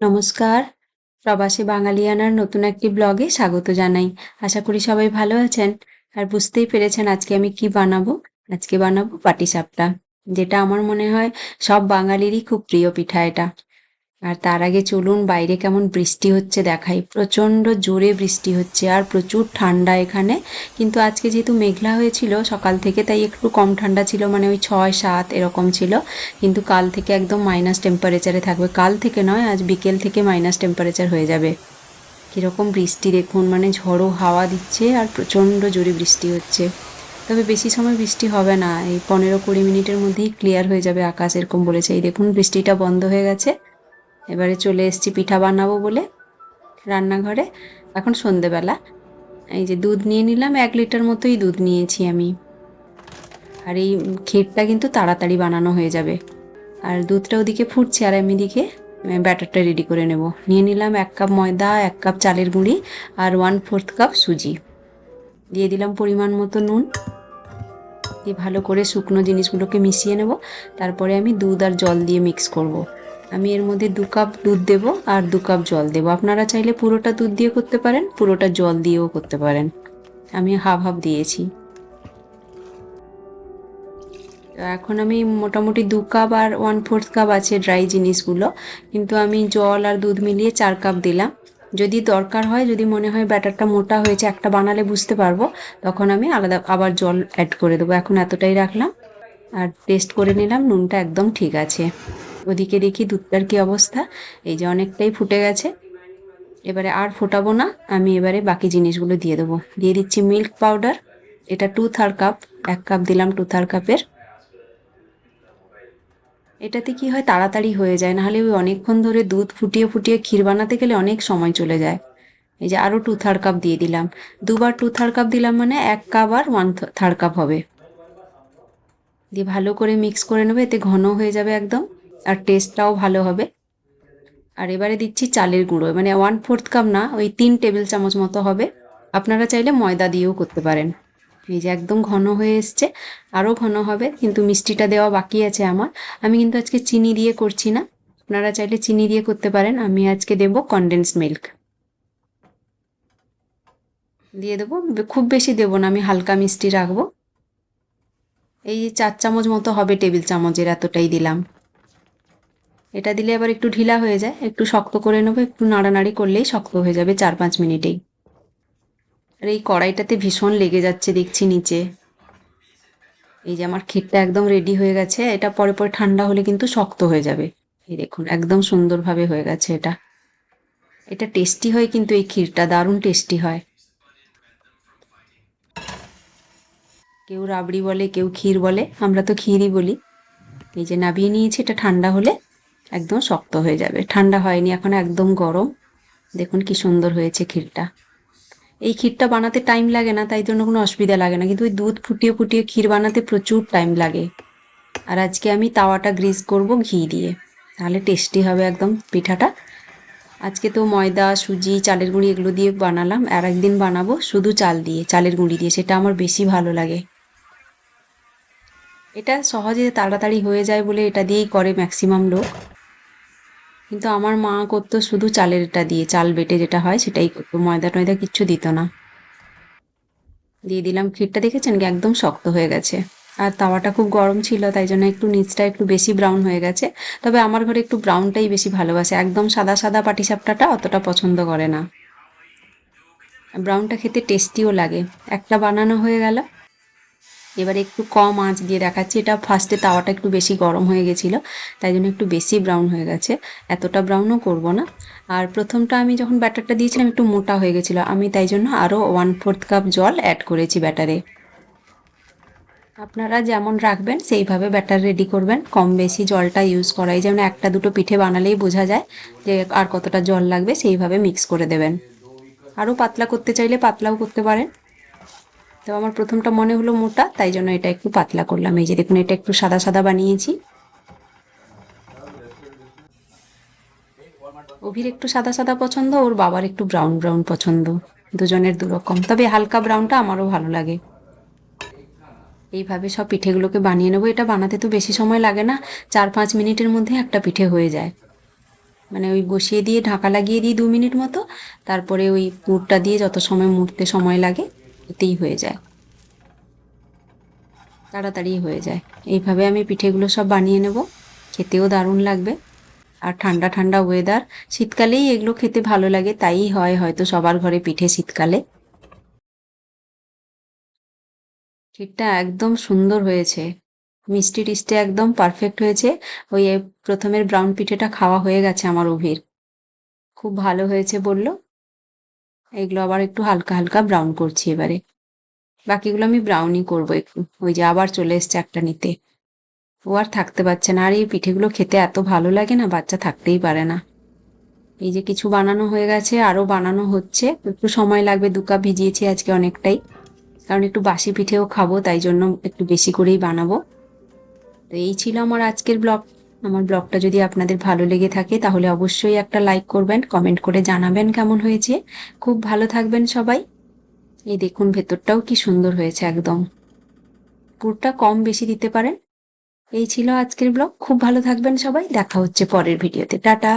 নমস্কার। প্রবাসী বাঙালিয়ানার নতুন একটি ব্লগে স্বাগত জানাই। আশা করি সবাই ভালো আছেন। আর বুঝতেই পেরেছেন আজকে আমি কি বানাবো? আজকে বানাবো পাটিসাপটা, যেটা আমার মনে হয় সব বাঙালিরই খুব প্রিয় পিঠা এটা। আর তার আগে চলুন বাইরে কেমন বৃষ্টি হচ্ছে দেখাই। প্রচণ্ড জোরে বৃষ্টি হচ্ছে আর প্রচুর ঠান্ডা এখানে। কিন্তু আজকে যেহেতু মেঘলা হয়েছিল সকাল থেকে, তাই একটু কম ঠান্ডা ছিল মানে ওই ছয়, সাত এরকম ছিল। কিন্তু কাল থেকে একদম মাইনাস টেম্পারেচারে থাকবে। কাল থেকে নয়, আজ বিকেল থেকে মাইনাস টেম্পারেচার হয়ে যাবে। কীরকম বৃষ্টি দেখুন মানে ঝড়ো হাওয়া দিচ্ছে আর প্রচণ্ড জোরে বৃষ্টি হচ্ছে। তবে বেশি সময় বৃষ্টি হবে না। এই পনেরো কুড়ি মিনিটের মধ্যেই ক্লিয়ার হয়ে যাবে আকাশ, এরকম বলেছে। এই দেখুন, বৃষ্টিটা বন্ধ হয়ে গেছে। এবারে চলে এসেছি পিঠা বানাবো বলে রান্নাঘরে। এখন সন্ধেবেলা। এই যে দুধ নিয়ে নিলাম, এক লিটার মতোই দুধ নিয়েছি আমি। আর এই ক্ষীরটা কিন্তু তাড়াতাড়ি বানানো হয়ে যাবে। আর দুধটা ওদিকে ফুটছে আর আমি দিকে ব্যাটারটা রেডি করে নেব। নিয়ে নিলাম এক কাপ ময়দা, এক কাপ চালের গুঁড়ি আর ওয়ান ফোর্থ কাপ সুজি। দিয়ে দিলাম পরিমাণ মতো নুন। দিয়ে ভালো করে শুকনো জিনিসগুলোকে মিশিয়ে নেব। তারপরে আমি দুধ আর জল দিয়ে মিক্স করব। আমি এর মধ্যে দু কাপ দুধ দেব আর দু কাপ জল দেব। আপনারা চাইলে পুরোটা দুধ দিয়ে করতে পারেন, পুরোটা জল দিয়েও করতে পারেন। আমি হাফ হাফ দিয়েছি। এখন আমি মোটামুটি দু কাপ আর ওয়ান ফোর্থ কাপ আছে ড্রাই জিনিসগুলো। কিন্তু আমি জল আর দুধ মিলিয়ে চার কাপ দিলাম। যদি দরকার হয়, যদি মনে হয় ব্যাটারটা মোটা হয়েছে, একটা বানালে বুঝতে পারব, তখন আমি আলাদা আবার জল অ্যাড করে দেবো। এখন এতটাই রাখলাম। আর টেস্ট করে নিলাম, নুনটা একদম ঠিক আছে। ওদিকে দেখি দুধটার কি অবস্থা। এই যে অনেকটাই ফুটে গেছে। এবারে আর ফোটাবো না, আমি এবারে বাকি জিনিসগুলো দিয়ে দেবো। দিয়ে দিচ্ছি মিল্ক পাউডার এটা টু থার্ড কাপ এক কাপ দিলাম টু থার্ড কাপের এটাতে কি হয়, তাড়াতাড়ি হয়ে যায়, নাহলে ওই অনেকক্ষণ ধরে দুধ ফুটিয়ে ফুটিয়ে ক্ষীর বানাতে গেলে অনেক সময় চলে যায়। এই যে আরও টু থার্ড কাপ দিয়ে দিলাম। দুবার টু থার্ড কাপ দিলাম মানে এক কাপ আর ওয়ান থার্ড কাপ হবে। দিয়ে ভালো করে মিক্স করে নেবে, এতে ঘন হয়ে যাবে একদম। আর টেস্টটাও ভালো হবে। আর এবারে দিচ্ছি চালের গুঁড়ো মানে ওয়ান ফোর্থ কাপ না, ওই তিন টেবিল চামচ মতো হবে। আপনারা চাইলে ময়দা দিয়েও করতে পারেন। এই যে একদম ঘন হয়ে এসছে আরও ঘন হবে, কিন্তু মিষ্টিটা দেওয়া বাকি আছে আমার। আমি কিন্তু আজকে চিনি দিয়ে করছি না। আপনারা চাইলে চিনি দিয়ে করতে পারেন। আমি আজকে দেব কনডেন্স মিল্ক দিয়ে দেবো, খুব বেশি দেবো না, আমি হালকা মিষ্টি রাখব। এই চার চামচ মতো হবে টেবিল চামচের, এতটাই দিলাম। এটা দিলে আবার একটু ঢিলা হয়ে যায়, একটু শক্ত করে নেব, একটু নাড়ানাড়ি করলেই শক্ত হয়ে যাবে চার পাঁচ মিনিটেই। আর এই কড়াইটাতে ভীষণ লেগে যাচ্ছে দেখছি নিচে। এই যে আমার ক্ষীরটা একদম রেডি হয়ে গেছে, এটা পরে পরে ঠান্ডা হলে কিন্তু শক্ত হয়ে যাবে। এই দেখুন, একদম সুন্দরভাবে হয়ে গেছে এটা। এটা টেস্টি হয় কিন্তু এই ক্ষীরটা, দারুণ টেস্টি হয়। কেউ রাবড়ি বলে, কেউ ক্ষীর বলে, আমরা তো ক্ষীরই বলি। এই যে নাবিয়ে নিয়েছি, এটা ঠান্ডা হলে একদম শক্ত হয়ে যাবে। ঠান্ডা হয়নি, এখন একদম গরম। দেখুন কি সুন্দর হয়েছে ক্ষীরটা। এই ক্ষীরটা বানাতে টাইম লাগে না, তাই জন্য কোনো অসুবিধা লাগে না। কিন্তু ওই দুধ ফুটিয়ে ফুটিয়ে ক্ষীর বানাতে প্রচুর টাইম লাগে। আর আজকে আমি তাওয়াটা গ্রিস করব ঘি দিয়ে। তাহলে টেস্টি হবে একদম পিঠাটা। আজকে তো ময়দা, সুজি, চালের গুঁড়ি এগুলো দিয়ে বানালাম। আর একদিন বানাবো শুধু চাল দিয়ে, চালের গুঁড়ি দিয়ে। সেটা আমার বেশি ভালো লাগে। এটা সহজে তাড়াতাড়ি হয়ে যায় বলে এটা দিয়েই করে ম্যাক্সিমাম লোক। কিন্তু আমার মা করতো শুধু চালেরটা দিয়ে, চাল বেটে যেটা হয় সেটাই করতো। ময়দা টয়দা কিচ্ছু দিত না। দিয়ে দিলাম ক্ষীরটা, দেখেছেন কি? একদম শক্ত হয়ে গেছে। আর তাওয়াটা খুব গরম ছিল, তাই জন্য একটু নিচটা একটু বেশি ব্রাউন হয়ে গেছে। তবে আমার ঘরে একটু ব্রাউনটাই বেশি ভালোবাসে। একদম সাদা সাদা পাটিসাপটাটা অতটা পছন্দ করে না। ব্রাউনটা খেতে টেস্টিও লাগে। একটা বানানো হয়ে গেল। এবারে একটু কম আঁচ দিয়ে দেখাচ্ছি। এটা ফার্স্টে তাওয়াটা একটু বেশি গরম হয়ে গেছিল, তাই জন্য একটু বেশি ব্রাউন হয়ে গেছে। এতটা ব্রাউনও করব না। আর প্রথমটা আমি যখন ব্যাটারটা দিয়েছিলাম একটু মোটা হয়ে গেছিল, আমি তাই জন্য আরও ওয়ান ফোর্থ কাপ জল অ্যাড করেছি ব্যাটারে। আপনারা যেমন রাখবেন, সেইভাবে ব্যাটার রেডি করবেন। কম বেশি জলটা ইউজ করাই, যেমন একটা দুটো পিঠে বানালেই বোঝা যায় যে আর কতটা জল লাগবে, সেইভাবে মিক্স করে দেবেন। আরও পাতলা করতে চাইলে পাতলাও করতে পারেন। তো আমার প্রথমটা মনে হলো মোটা, তাই জন্য এটা একটু পাতলা করলাম। এই যে দেখুন, এটা একটু সাদা সাদা বানিয়েছি। অভির একটু সাদা সাদা পছন্দ, ওর বাবার একটু ব্রাউন ব্রাউন পছন্দ। দুজনের দুরকম। তবে হালকা ব্রাউনটা আমারও ভালো লাগে। এইভাবে সব পিঠেগুলোকে বানিয়ে নেব। এটা বানাতে তো বেশি সময় লাগে না। চার পাঁচ মিনিটের মধ্যে একটা পিঠে হয়ে যায়। মানে ওই বসিয়ে দিয়ে, ঢাকা লাগিয়ে দিই দু মিনিট মতো। তারপরে ওই পুরটা দিয়ে যত সময় মুড়তে সময় লাগে এতেই হয়ে যায়। তাড়াতাড়ি হয়ে যায়। এইভাবে আমি পিঠেগুলো সব বানিয়ে নেব। খেতেও দারুণ লাগবে। আর ঠান্ডা ঠান্ডা ওয়েদার শীতকালেই এগুলো খেতে ভালো লাগে, তাই হয় হয়তো সবার ঘরে পিঠে শীতকালে। ক্ষীরটা একদম সুন্দর হয়েছে। মিষ্টি টিষ্টি একদম পারফেক্ট হয়েছে। ওই প্রথমের ব্রাউন পিঠেটা খাওয়া হয়ে গেছে আমার অভির। খুব ভালো হয়েছে বলল। এগুলো আবার একটু হালকা হালকা ব্রাউন করছি এবারে। বাকিগুলো আমি ব্রাউনই করব একটু। ওই যে আবার চলে এসছে একটা নিতে। ও আর থাকতে পারছে না। আর এই পিঠেগুলো খেতে এত ভালো লাগে না, বাচ্চা থাকতেই পারে না। এই যে কিছু বানানো হয়ে গেছে আরও বানানো হচ্ছে। একটু সময় লাগবে, দু কাপ ভিজিয়েছি আজকে অনেকটাই। কারণ একটু বাসি পিঠেও খাব, তাই জন্য একটু বেশি করেই বানাবো। তো এই ছিল আমার আজকের ব্লগ আমার ব্লগটা যদি আপনাদের ভালো লেগে থাকে, তাহলে অবশ্যই একটা লাইক করবেন, কমেন্ট করে জানাবেন কেমন হয়েছে। খুব ভালো থাকবেন সবাই। এই দেখুন ভেতরটাও কি সুন্দর হয়েছে একদম। পুরটা কম বেশি দিতে পারেন। এই ছিল আজকের ব্লগ। খুব ভালো থাকবেন সবাই। দেখা হচ্ছে পরের ভিডিওতে। টাটা।